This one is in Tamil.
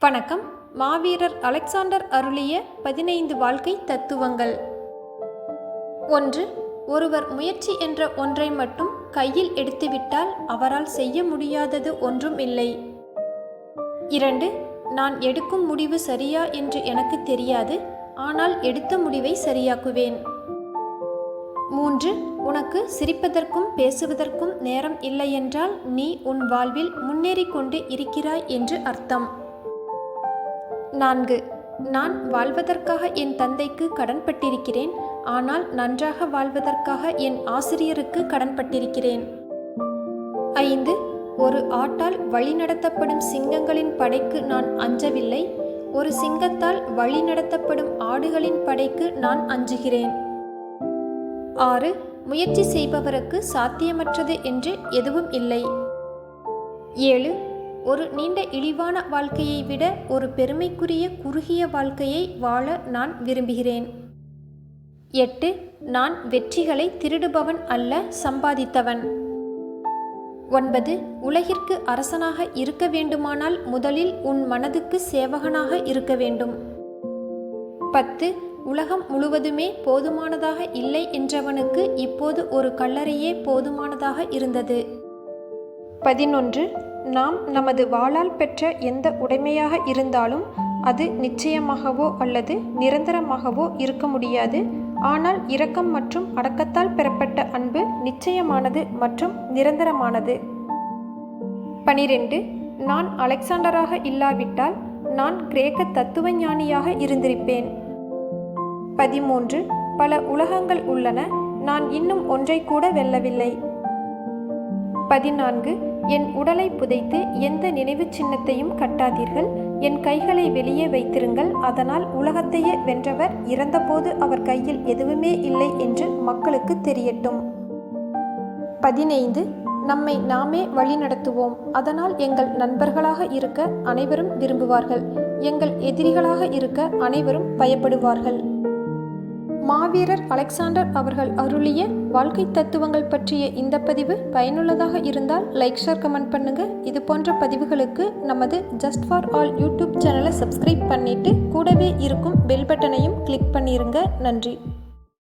வணக்கம். மாவீரர் அலெக்சாண்டர் அருளிய பதினைந்து வாழ்க்கை தத்துவங்கள். ஒன்று ஒருவர் முயற்சி என்ற ஒன்றை மட்டும் கையில் எடுத்துவிட்டால் அவரால் செய்ய முடியாதது ஒன்றும் இல்லை. இரண்டு நான் எடுக்கும் முடிவு சரியா என்று எனக்கு தெரியாது ஆனால் எடுத்த முடிவை சரியாக்குவேன். மூன்று உனக்கு சிரிப்பதற்கும் பேசுவதற்கும் நேரம் இல்லையென்றால் நீ உன் வாழ்வில் முன்னேறிக் கொண்டு இருக்கிறாய் என்று அர்த்தம். நான்கு. நான் வாழ்வதற்காக என் தந்தைக்கு கடன்பட்டிருக்கிறேன். ஆனால் நன்றாக வாழ்வதற்காக என் ஆசிரியருக்கு கடன்பட்டிருக்கிறேன். ஐந்து. ஒரு ஆட்டால் வழிநடத்தப்படும் சிங்கங்களின் படைக்கு நான் அஞ்சவில்லை. ஒரு சிங்கத்தால் வழிநடத்தப்படும் ஆடுகளின் படைக்கு நான் அஞ்சுகிறேன். ஆறு. முயற்சி செய்பவருக்கு சாத்தியமற்றது என்று எதுவும் இல்லை. ஏழு. ஒரு நீண்ட இழிவான வாழ்க்கையை விட ஒரு பெருமைக்குரிய குறுகிய வாழ்க்கையை வாழ நான் விரும்புகிறேன். எட்டு நான் வெற்றிகளை திருடுபவன் அல்ல சம்பாதித்தவன். ஒன்பது உலகிற்கு அரசனாக இருக்க வேண்டுமானால் முதலில் உன் மனதுக்கு சேவகனாக இருக்க வேண்டும். பத்து உலகம் முழுவதுமே போதுமானதாக இல்லை என்றவனுக்கு இப்போது ஒரு கல்லறையே போதுமானதாக இருந்தது. பதினொன்று நாம் நமது வாளால் பெற்ற எந்த உடைமையாக இருந்தாலும் அது நிச்சயமாகவோ அல்லது நிரந்தரமாகவோ இருக்க முடியாது. ஆனால் இரக்கம் மற்றும் அடக்கத்தால் பெறப்பட்ட அன்பு நிச்சயமானது மற்றும் நிரந்தரமானது. பனிரெண்டு நான் அலெக்சாண்டராக இல்லாவிட்டால் நான் கிரேக்க தத்துவ ஞானியாக இருந்திருப்பேன். பதிமூன்று பல உலகங்கள் உள்ளன நான் இன்னும் ஒன்றை கூட வெல்லவில்லை. பதினான்கு என் உடலை புதைத்து எந்த நினைவு சின்னத்தையும் கட்டாதீர்கள். என் கைகளை வெளியே வைத்திருங்கள். அதனால் உலகத்தையே வென்றவர் இறந்தபோது அவர் கையில் எதுவுமே இல்லை என்று மக்களுக்கு தெரியட்டும். பதினைந்து நம்மை நாமே வழிநடத்துவோம். அதனால் எங்கள் நண்பர்களாக இருக்க அனைவரும் விரும்புவார்கள். எங்கள் எதிரிகளாக இருக்க அனைவரும் பயப்படுவார்கள். மாவீரர் அலெக்சாண்டர் அவர்கள் அருளிய வாழ்க்கை தத்துவங்கள் பற்றிய இந்த பதிவு பயனுள்ளதாக இருந்தால் லைக் ஷேர் கமெண்ட் பண்ணுங்க. இது போன்ற பதிவுகளுக்கு நமது ஜஸ்ட் ஃபார் ஆல் யூடியூப் சேனலை சப்ஸ்கிரைப் பண்ணிட்டு கூடவே இருக்கும் பெல் பட்டனையும் கிளிக் பண்ணிருங்க. நன்றி.